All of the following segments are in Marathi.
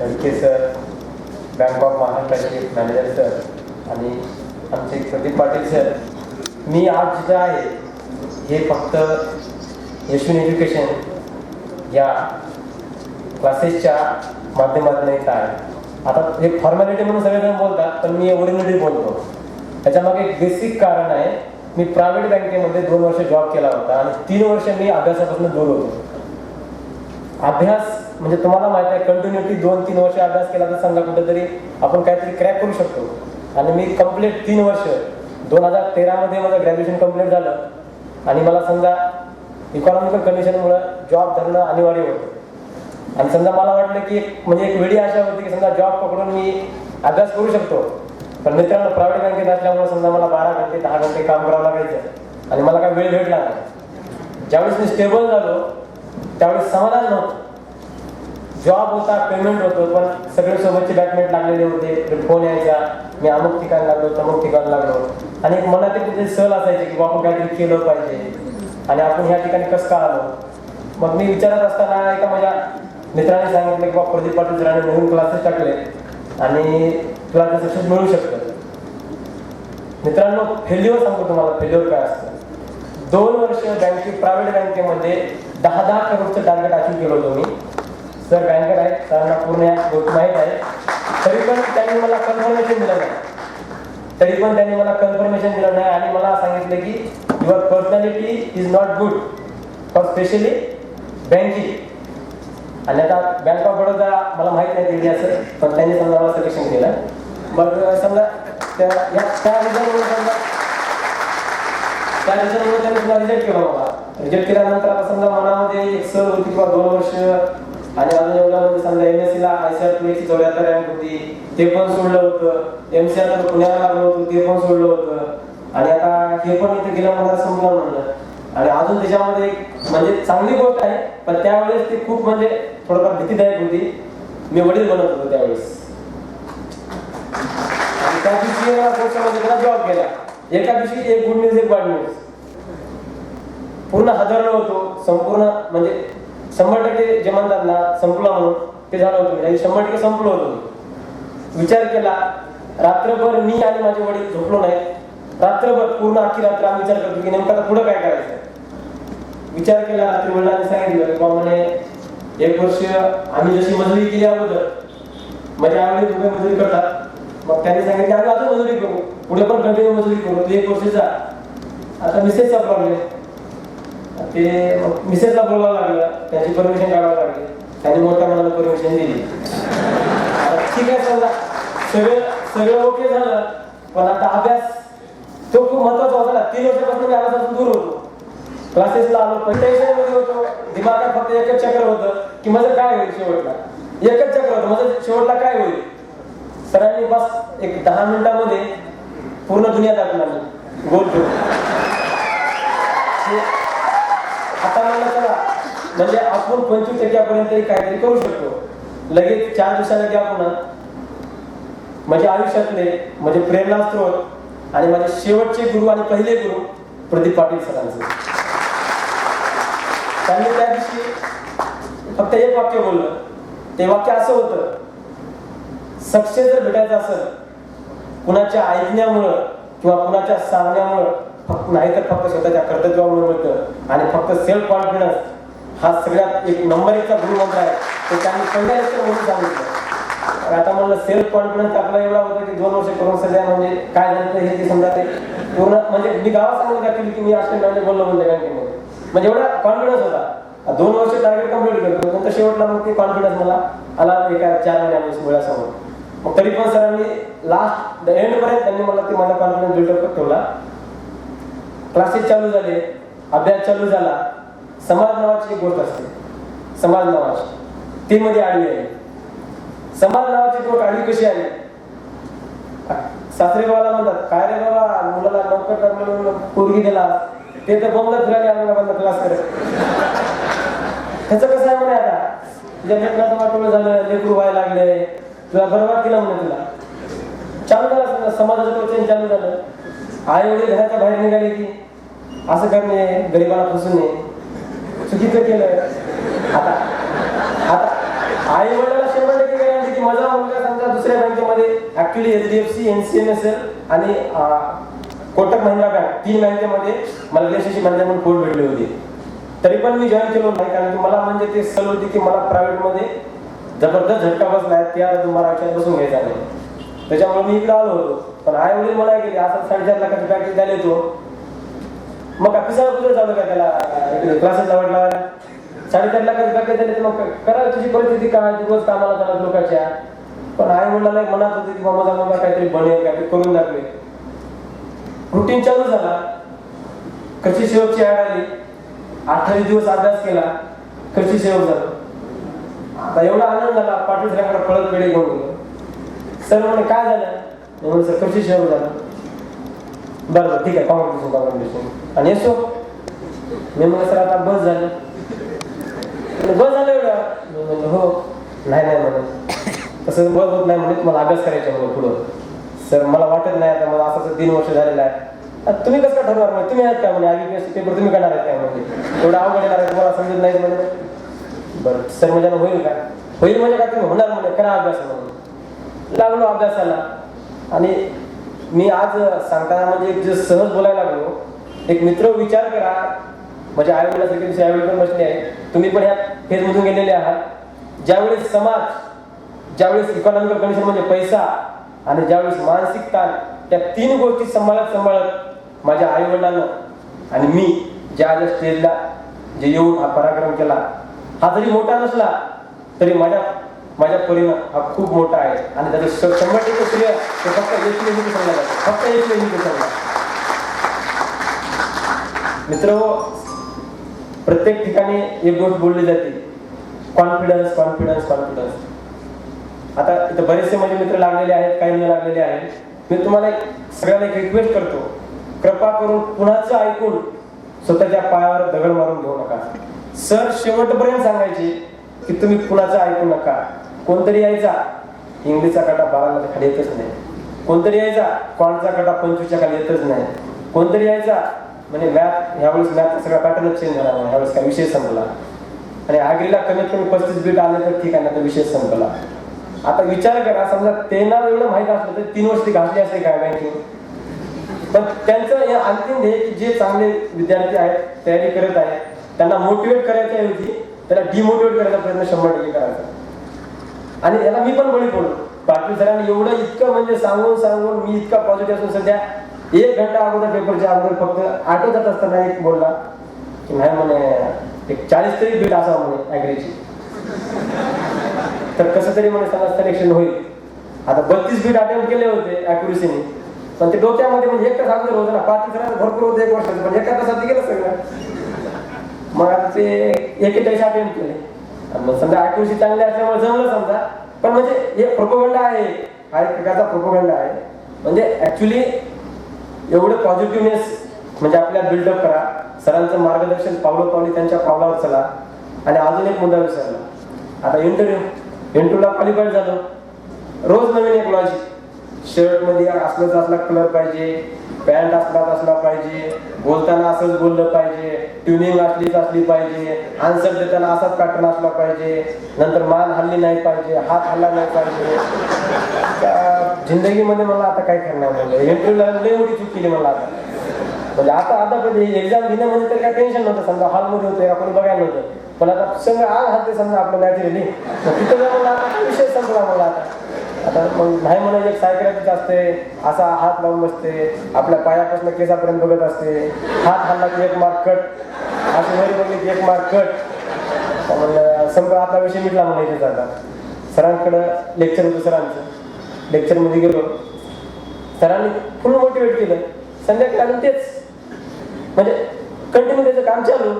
लडके सर. बँक ऑफ महाराष्ट्राचे मॅनेजर सर. आणि आमचे प्रदीप पाटील सर. मी आज जिथं आहे हे फक्त यशून एज्युकेशन या क्लासेसच्या माध्यमातून येत आहे. आता हे फॉर्मॅलिटी म्हणून सगळेजण बोलतात पण मी ओरिजिनली बोलतो. त्याच्यामागे एक बेसिक कारण आहे मी प्रायव्हेट बँकेमध्ये दोन वर्ष जॉब केला होता आणि तीन वर्ष मी अभ्यासापासून दूर होतो. अभ्यास म्हणजे तुम्हाला माहीत आहे कंटिन्युटी दोन तीन वर्ष अभ्यास केला तर समजा कुठेतरी आपण काहीतरी क्रॅक करू शकतो. आणि मी कंप्लीट तीन वर्ष दोन हजार तेरामध्ये माझं ग्रॅज्युएशन कंप्लीट झालं. आणि मला समजा इकॉनॉमिकल कंडिशनमुळं जॉब धरणं अनिवार्य होतं. आणि समजा मला वाटलं की म्हणजे एक वेळी आशा होती की समजा जॉब पकडून मी अभ्यास करू शकतो. पण मित्रांनो प्रायव्हेट बँकेत असल्यामुळे समजा मला बारा घंटे दहा घंटे काम करावं लागायचं. आणि मला काय वेळ भेटला नाही. ज्यावेळेस मी स्टेबल झालो त्यावेळेस समाधान नव्हतं. जॉब होता पेमेंट होतं पण सगळे सोबतचे बॅटमेट लागलेले होते. म्हणजे फोन यायचा मी अमुक ठिकाणी लागलो तमुक ठिकाणी लागलो आणि मला ते तिथे सहल असायचे की बाबा आपण काहीतरी केलं पाहिजे. आणि आपण ह्या ठिकाणी कसं का आलो? मग मी विचारत असताना एका माझ्या मित्राने सांगितलं की बाबा प्रदीप पाटील सरांनी नवीन क्लासेस टाकले. आणि तुला ते सक्सेस मिळू शकतं मित्रांनो फेल्युअर सांगतो तुम्हाला. फेल्युअर काय असतं? दोन वर्ष बँके प्रायव्हेट बँकेमध्ये दहा दहा करोडचं टार्गेट अचीव केलं होतं मी. सर बँकर आहेत सरांना पूर्ण या गोष्ट माहीत आहे. तरी पण त्यांनी मला कन्फर्मेशन दिलं नाही. तरी पण त्यांनी मला कन्फर्मेशन दिलं नाही आणि मला सांगितलं की your personality is not good for specially banking आणि आता बँक ऑफ बडोदा मला माहीत नाही दिली असं पण त्यांनी समजा मला सिलेक्शन केलं मग समजा त्या या त्या समजा त्या रिझल्टमुळे त्यांनी समजा रिजेक्ट केला मला रिजेक्ट केल्यानंतर आता समजा मनामध्ये एक सर होती किंवा दोन वर्ष आणि अजून एवढ्या म्हणजे समजा एम एस सी ला आय सी आर टू एकशे चौऱ्याहत्तर रँक होती ते पण सोडलं होतं. एम सी आर पुण्याला लागलं होतं ते पण सोडलं होतं. आणि आता हे पण इथे गेल्या मला संपलं म्हणलं. आणि अजून त्याच्यामध्ये एक म्हणजे चांगली गोष्ट आहे पण त्यावेळेस ती खूप म्हणजे थोडंफार भीतीदायक होती. मी वडील बनत होतो त्यावेळेस. एका त्या दिवशी मला जॉब केला. एका दिवशी एक गुड न्यूज एक बॅड न्यूज पूर्ण हादरलो होतो. संपूर्ण म्हणजे शंभर टक्के जे म्हणतात ना संपला म्हणून ते झालं होतं म्हणजे शंभर टक्के संपलो होतो विचार केला रात्रभर मी आणि माझे वडील झोपलो नाही. रात्रभर पूर्ण अख्खी रात्र आम्ही विचार करतो की नेमका पुढे पुढं काय करायचं? विचार केला रात्री वडिलांनी सांगितलं की बाबा म्हणे एक वर्ष आम्ही जशी मजुरी केली अगोदर म्हणजे आम्ही तुम्ही मजुरी करतात. मग त्यांनी सांगितलं आम्ही अजून मजुरी करू. पुढे पण कंटिन्यू मजुरी करू. एक वर्ष जा. आता मिसेसचा प्रॉब्लेम ते मिसेसला बोलावं लागलं त्याची परमिशन काढावं लागली. त्याने मोठ्या मनाला परमिशन दिली. ठीक आहे समजा. सगळं सगळं ओके झालं पण आता अभ्यास तो खूप महत्त्वाचा होता ना. तीन वर्षापासून मी अभ्यासातून दूर होतो. क्लासेसला आलो पण टेन्शन होतो. दिमागात फक्त एकच चक्र होतं की माझं काय होईल शेवटला? एकच चक्र होतं माझं शेवटला काय होईल? सरांनी बस एक दहा मिनिटामध्ये पूर्ण दुनिया दाखवला मी गोल ठेवून. आता मला चला म्हणजे आपण पंचवीस टक्क्यापर्यंत काहीतरी करू शकतो. लगेच चार दिवसाला घ्या पुन्हा म्हणजे आयुष्यातले म्हणजे प्रेरणा स्त्रोत आणि माझे शेवटचे गुरु आणि पहिले गुरु प्रदीप पाटील सरांचे. त्यांनी त्या दिवशी फक्त एक वाक्य बोललं. ते वाक्य असं होतं सक्सेस जर भेटायचं असेल कुणाच्या ऐकण्यामुळं किंवा कुणाच्या सांगण्यामुळं नाही तर फक्त स्वतःच्या कर्तव्यामुळे मिळतं. आणि फक्त सेल्फ कॉन्फिडन्स हा सगळ्यात एक नंबर एकचा गुरुमंत्र आहे. तो त्यांनी पहिल्या लेक्चर म्हणून सांगितलं. आता म्हणलं सेल्फ कॉन्फिडन्स आपला एवढा होता की दोन वर्ष करून सध्या म्हणजे काय झालं हे ते समजा ते पूर्ण म्हणजे मी गावात सांगून दाखवली की मी अष्टमी म्हणजे बोललो म्हणजे बँकेमध्ये म्हणजे एवढा कॉन्फिडन्स होता. दोन वर्ष टार्गेट कंप्लीट करतो नंतर शेवटला मग ते कॉन्फिडन्स मला आला एका चार महिन्यामध्ये वेळासमोर मग तरी पण सरांनी लास्ट एंड पर्यंत त्यांनी मला ते माझा कॉन्फिडन्स बिल्डअप ठेवला. क्लासेस चालू झाले अभ्यास चालू झाला. समाज नावाची एक गोष्ट असते. समाज नावाची. ती मध्ये आडवी आहे. समाज नावाची गोष्ट आडवी कशी आली? सासरे बाबाला म्हणतात काय रे बाबा मुलाला नोकर कर म्हणून पोरगी दिला. ते तर बोंबला फिरायला आम्हाला क्लास करत त्याचं कसं आहे म्हणे आता? तुझ्या लेकराचं वाटोळ झालं लेकरू व्हायला लागले. तुला बरबाद केलं म्हणे तुला. चालू झालं समजा समाजाचं क्वेश्चन चालू झालं. आई वडील घराच्या बाहेर निघाले की असं करणे गरिबाला नये चुकीचं केलं. आता आता आई वडिलाला शंभर टक्के गॅरंटी की माझा मुलगा समजा दुसऱ्या बँकेमध्ये actually H D F C N C M S L आणि कोटक महिंद्रा बँक तीन बँकेमध्ये मला रिलेशनशिप मॅनेजर म्हणून पोस्ट भेटले होते. तरी पण मी जॉईन केलो नाही कारण की मला म्हणजे ते सल होती की मला प्रायव्हेटमध्ये जबरदस्त झटका बसला आहे त्या तुम्हाला आयुष्यात बसून घ्यायचा नाही त्याच्यामुळे मी इकडे आलो होतो. पण आई वडील मला गेले असं साडेचार लाखाची प्रॅक्टिस द्यायला तो. मग का पिसा कुठे चालू का त्याला? क्लासेस लावायला. साडेचार लाखाची प्रॅक्टिस झाली तर मग करा तुझी परिस्थिती काय दिवस कामाला जाणार लोकांच्या. पण आई वडिलांना एक मनात होते की बाबा माझा मुलगा काहीतरी बनेल काहीतरी करून दाखवेल. रुटीन चालू झाला. कशी शेवटची ॲड आली. अठ्ठावीस दिवस अभ्यास केला. कशी शेवट झालं. आता एवढा आनंद झाला पाटील सरांकडे फळत पेढे घेऊन गेलो. सर म्हणे काय झालं? म्हणून सर कशी सेवक झाला बरं बरं ठीक आहे कॉम्पिटिशन कॉम्पिटिशन आणि येसो मी म्हणलं सर आता बस झालं. बस झालं एवढं? मी म्हणलं हो. नाही नाही म्हणून तसं बस होत नाही म्हणे तुम्हाला अभ्यास करायचा म्हणून पुढं. सर मला वाटत नाही आता मला असं तीन वर्ष झालेलं आहे. आता तुम्ही कसं ठरवणार म्हणजे? तुम्ही आहेत का म्हणजे आधी पेपर तुम्ही करणार आहेत काय म्हणजे एवढं अवघड येणार आहे तुम्हाला समजत नाही म्हणजे बरं सर म्हणजे होईल का? होईल म्हणजे का तुम्ही होणार म्हणे करा अभ्यास म्हणून. लागलो अभ्यासाला. आणि मी आज सांगताना म्हणजे एक जे सहज बोलायला लागलो एक मित्र विचार करा. म्हणजे आई वडिलांसारखे दुसरे आई पण बसले आहे तुम्ही पण ह्या फेजमधून गेलेले आहात. ज्यावेळेस समाज ज्यावेळेस इकॉनॉमिकल कंडिशन म्हणजे पैसा आणि ज्यावेळेस मानसिक ताण त्या तीन गोष्टी सांभाळत सांभाळत माझ्या आई वडिलांना आणि मी ज्या ज्या स्टेजला जे येऊन हा पराक्रम केला हा जरी मोठा नसला तरी माझ्या माझ्या परीनं हा खूप मोठा आहे. आणि त्याचं शंभर टक्के श्रेय ते फक्त एक एज्युकेशनला जातं फक्त एक एज्युकेशनला मित्र प्रत्येक ठिकाणी एक गोष्ट बोलली जाते. कॉन्फिडन्स कॉन्फिडन्स कॉन्फिडन्स आता इथं बरेचसे माझे मित्र लागलेले आहेत काही न लागलेले आहेत. मी तुम्हाला एक सगळ्यांना एक रिक्वेस्ट करतो. कृपा करून कुणाचं ऐकून स्वतःच्या पायावर दगड मारून घेऊ नका. सर शेवटपर्यंत सांगायचे की तुम्ही कुणाचं ऐकू नका. कोणतरी यायचा. इंग्लिशचा काटा बाराला खाली येतच नाही. कोणतरी यायचा कॉनचा काटा पंचवीसच्या खाली येतच नाही. कोणतरी यायचा म्हणजे मॅथ ह्यावेळेस मॅथ सगळा पॅटर्नच चेंज झाला नाही ह्यावेळेस काय विषय संपला. आणि आगरीला कमीत कमी पस्तीस बीट आले तर ठीक आहे ना तर विषय संपला. आता विचार करा समजा त्यांना एवढं माहीत असलं तर तीन वर्ष ती घातली असते काय बँकिंग पण त्यांचं हे अंतिम ध्येय की जे चांगले विद्यार्थी आहेत तयारी करत आहेत त्यांना मोटिवेट करायच्या ऐवजी त्याला डिमोटिवेट करायचा प्रयत्न शंभर टक्के करायचा. आणि याला मी पण बळी पडलो पाटील सरांनी एवढं इतकं म्हणजे सांगून सांगून मी इतका पॉझिटिव्ह असून सध्या एक घंटा अगोदर पेपरच्या अगोदर फक्त आठवत जात असताना एक बोलला की नाही म्हणे एक चाळीस तरी बीट असावं म्हणे ॲग्रीची तर कसं तरी म्हणे समज सिलेक्शन होईल. आता बत्तीस बीट अटेम्प्ट केले होते अॅक्युरेसीने पण ते डोक्यामध्ये म्हणजे एक तास अगोदर होतं ना पाच सरांचं भरपूर होतं एक वर्षाचं पण एका तासात गेलं सगळं. मग आता ते एकेचाळीस अटेम्प्ट केले. मग समजा अॅक्युरेसी चांगली असल्यामुळे जमलं समजा. पण म्हणजे हे प्रोपोगंड आहे. हा एक प्रकारचा प्रोपोगंड आहे. म्हणजे ऍक्च्युली एवढं पॉझिटिव्हनेस म्हणजे आपल्या बिल्डअप करा. सरांचं मार्गदर्शन पावलं पावली त्यांच्या पावलावर चला. आणि अजून एक मुद्दा विसरला. आता इंटरव्ह्यू इंटरव्ह्यूला क्वालिफाईड झालो. रोज नवीन एक लॉजिक शर्टमध्ये मध्ये असला कलर पाहिजे. पॅन्ट असलाच असला पाहिजे बोलताना असंच बोललं पाहिजे ट्युनिंग असलीच असली पाहिजे आन्सर देताना असाच पॅटर्न असला पाहिजे नंतर मान हल्ली नाही पाहिजे हात हल्ला नाही पाहिजे. जिंदगीमध्ये मला आता काय करणार म्हणजे एंट्रीला लय मोठी चूक केली मला आता. म्हणजे आता आता एक्झाम घेणं म्हणजे तर काय टेन्शन नव्हतं. समजा हॉलमध्ये होतं आपण बघायला नव्हतं पण आता सगळं आज हात समजा आपलं नॅचरली तिथं मला आता विषय संपला मला आता? आता मग नाही म्हणून एक सायकलच असते? असा हात लावून बसते. आपल्या पायापासून केसापर्यंत बघत असते. हात हल्ला की एक मार्क कट. असे वरी बघले की एक मार्क कट. म्हणलं संपला आपला विषय मिटला म्हणायचे आता सरांकडं लेक्चर होतं सरांचं. लेक्चरमध्ये गेलो. सरांनी फुल मोटिवेट केलं. संध्याकाळी तेच. म्हणजे कंटिन्यू त्याचं काम चालू.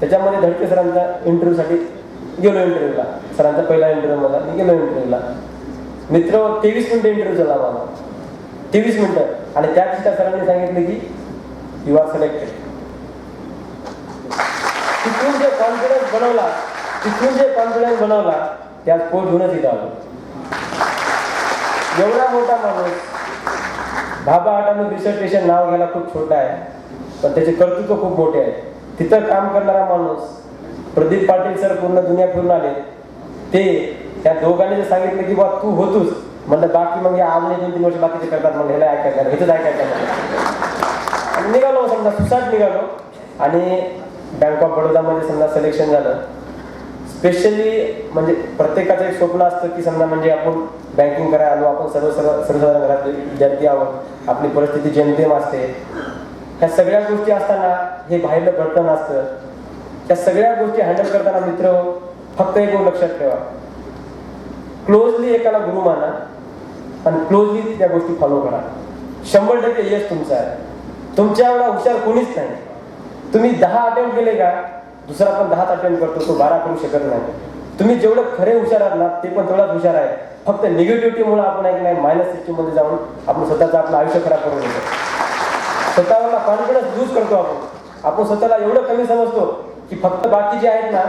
त्याच्यामध्ये धडके सरांचा इंटरव्ह्यूसाठी गेलो इंटरव्ह्यूला सरांचा पहिला इंटरव्ह्यू मला मी गेलो इंटरव्ह्यूला मित्र तेवीस मिनिटं इंटरव्ह्यू झाला मला. तेवीस मिनिटं. आणि त्याच त्या सरांनी सांगितलं की यू आर सिलेक्टेड तिथून जे कॉन्फिडन्स बनवला तिथून जे कॉन्फिडन्स बनवला त्यात पोट घेऊनच इथं आलो. एवढा मोठा माणूस. भाबा आटामी रिसर्टेशन नाव घ्यायला खूप छोटा आहे पण त्याचे कर्तृत्व खूप मोठे आहे. तिथं काम करणारा माणूस प्रदीप पाटील सर पूर्ण दुनिया फिरून आले. ते त्या दोघांनी जर सांगितलं की बा तू होतोस. म्हणलं बाकी मग हे दोन तीन वर्ष बाकीचे करतात. मग ह्याला ऐकायचं नाही, ह्याचंच ऐकायचं नाही. आणि निघालो समजा सुसाट निघालो. आणि बँक ऑफ बडोदामध्ये समजा सिलेक्शन झालं. स्पेशली म्हणजे प्रत्येकाचं एक स्वप्न असतं की समजा म्हणजे आपण बँकिंग करायला आलो आपण सर्व सर्व सर्वसाधारण घरातले विद्यार्थी आहोत. आपली परिस्थिती जेमतेम असते. ह्या सगळ्या गोष्टी असताना हे बाहेरलं बर्तन असतं त्या सगळ्या गोष्टी हँडल करताना मित्र फक्त एक गोष्ट लक्षात ठेवा. क्लोजली एकाला गुरु माना आणि क्लोजली त्या गोष्टी फॉलो करा. शंभर टक्के यश तुमचा आहे. तुमच्या एवढा हुशार कोणीच नाही. तुम्ही दहा अटेम्प्ट केले का दुसरा पण दहाच अटेम्प्ट करतो तो बारा करू शकत नाही. तुम्ही जेवढं खरे हुशार आहात ना ते पण तेवढाच हुशार आहे. फक्त निगेटिव्हिटीमुळे आपण एक नाही मायनस सिस्टीममध्ये जाऊन आपण स्वतःचं आपलं आयुष्य खराब करून घेतो स्वतःला कॉन्फिडन्स लूज करतो आपण. आपण स्वतःला एवढं कमी समजतो की फक्त बाकी जे आहेत ना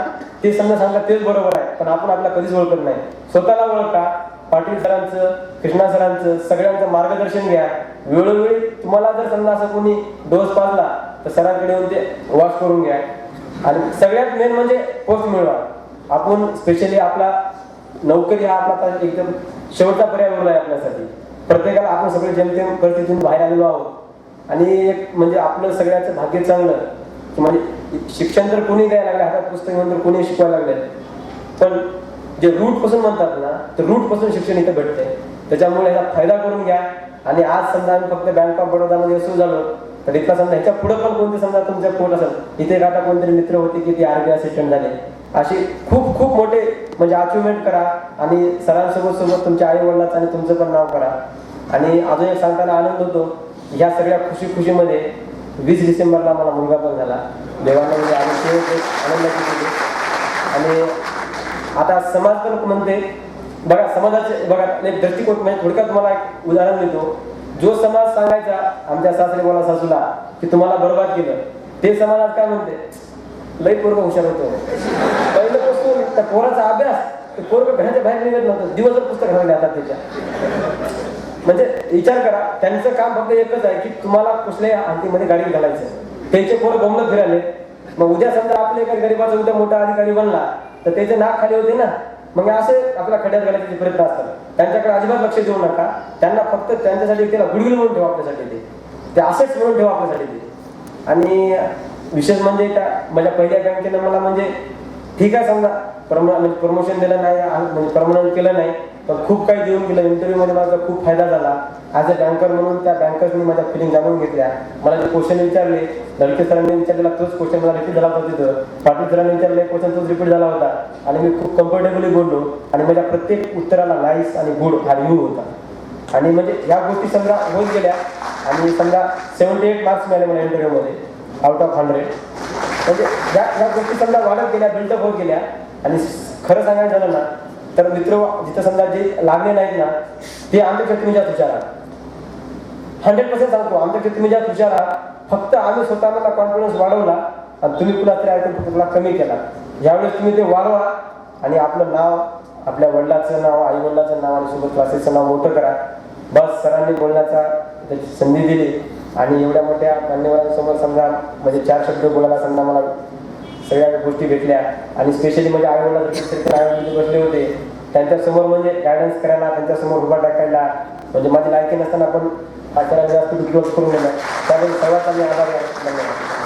ते समजा सांगतात तेच बरोबर आहे पण आपण आपला कधीच ओळखत नाही. स्वतःला ओळखा पाटील सरांचं कृष्णा सरांचं सगळ्यांचं मार्गदर्शन घ्या. वेळोवेळी तुम्हाला जर समजा असं कोणी डोस पाजला तर सरांकडे येऊन ते वॉश करून घ्या. आणि सगळ्यात मेन म्हणजे पोस्ट मिळवा. आपण स्पेशली आपला नोकरी हा आपला एकदम शेवटचा पर्याय उरला आहे आपल्यासाठी. प्रत्येकाला आपण सगळे जेमतेम परिस्थितीतून बाहेर आलेलो आहोत. आणि एक म्हणजे आपलं सगळ्याचं भाग्य चांगलं. की म्हणजे शिक्षण तर कोणी द्यायला लागलं हातात पुस्तक घेऊन तर कोणी शिकवायला लागले पण जे रूटपासून म्हणतात ना तर रूटपासून शिक्षण इथं भेटते त्याच्यामुळे याचा फायदा करून घ्या. आणि आज समजा आम्ही फक्त बँक ऑफ बडोदामध्ये सुरू झालो तर इतका समजा ह्याच्या पुढे पण कोणते समजा तुमच्या पोट असेल इथे आता कोणतरी मित्र होते की ते आरबीआय असिस्टंट झाले. असे खूप खूप मोठे म्हणजे अचिव्हमेंट करा आणि सरांसोबत सोबत तुमच्या आई वडिलाचं आणि तुमचं पण नाव करा. आणि अजून एक सांगताना आनंद होतो ह्या सगळ्या खुशी खुशीमध्ये वीस डिसेंबरला मला मुलगा पण झाला. देवाने म्हणजे आणि ते एक आनंदाची केली आणि आता समाज पण म्हणते बघा समाजाचे बघा एक दृष्टिकोन म्हणजे थोडक्यात तुम्हाला एक उदाहरण देतो. जो समाज सांगायचा आमच्या सासरे बोला सासूला की तुम्हाला बरोबर केलं ते समाजात काय म्हणते? लई पोरग हुशार होतो. पहिलं पासून त्या पोराचा अभ्यास पोरग घराच्या बाहेर निघत नव्हतं दिवसभर पुस्तक घालले आता त्याच्या. म्हणजे विचार करा त्यांचं काम फक्त एकच आहे की तुम्हाला कुठल्याही हातीमध्ये गाडी घालायचं त्यांचे पोरं गमलं फिराले मग उद्या समजा आपल्या एका गरीबाचा उद्या मोठा अधिकारी बनला तर त्याचे नाक खाली होते ना. मग असे आपल्या खड्यात घालायचे प्रयत्न असतात. त्यांच्याकडे अजिबात लक्ष देऊ नका. त्यांना फक्त त्यांच्यासाठी त्याला गुडविल म्हणून ठेवा आपल्यासाठी ते. ते असेच म्हणून ठेवा आपल्यासाठी ते. आणि विशेष म्हणजे त्या माझ्या पहिल्या बँकेनं मला म्हणजे ठीक आहे समजा. प्रमो म्हणजे प्रमोशन दिलं नाही म्हणजे परमनंट केलं नाही. पण खूप काही देऊन गेलं. इंटरव्ह्यूमध्ये माझा खूप फायदा झाला. ॲज अ बँकर म्हणून त्या बँकर्सनी माझ्या फिलिंग जाणून घेतल्या. मला जे क्वेश्चन विचारले. लडके सरांनी विचारलेला तोच क्वेश्चन मला रिपीट झाला होता तिथं पाटील सरांनी विचारलं क्वेश्चन तोच रिपीट झाला होता. आणि मी खूप कम्फर्टेबली बोललो. आणि माझ्या प्रत्येक उत्तराला नाईस आणि गुड हा यू होता. आणि म्हणजे ह्या गोष्टी समजा होत गेल्या. आणि समजा सेवन्टी एट मार्क्स मिळाले मला इंटरव्ह्यूमध्ये आउट ऑफ हंड्रेड म्हणजे ह्या ह्या गोष्टी समजा वाढत गेल्या बिल्डअप होत गेल्या. आणि खरं सांगायचं झालं ना तर मित्र जिथं समजा जे लागले नाहीत ना ते आमच्यापेक्षा तुम्ही हंड्रेड पर्सेंट सांगतो आमच्यापेक्षा तुम्ही जास्त फक्त आम्ही स्वतःला कॉन्फिडन्स वाढवला आणि तुम्ही कुणा तरी ऐकून फक्त कमी केला. यावेळेस तुम्ही ते वाढवा आणि आपलं नाव आपल्या वडिलाचं नाव आई वडिलाचं नाव आणि सोबत क्लासेसचं नाव मोठं करा. बस सरांनी बोलण्याचा त्याची संधी दिली आणि एवढ्या मोठ्या मान्यवरांसमोर समजा म्हणजे चार शब्द बोलायला समजा मला सगळ्या गोष्टी भेटल्या. आणि स्पेशली म्हणजे आयोगाला बसले होते. त्यांच्यासमोर म्हणजे गायडन्स करायला त्यांच्यासमोर उभा टाकायला म्हणजे माझी लायकी नसताना पण आचार्याला जास्त डिक्लोज करून दिलं. त्यामुळे सर्वात आम्ही आभार आहे. धन्यवाद.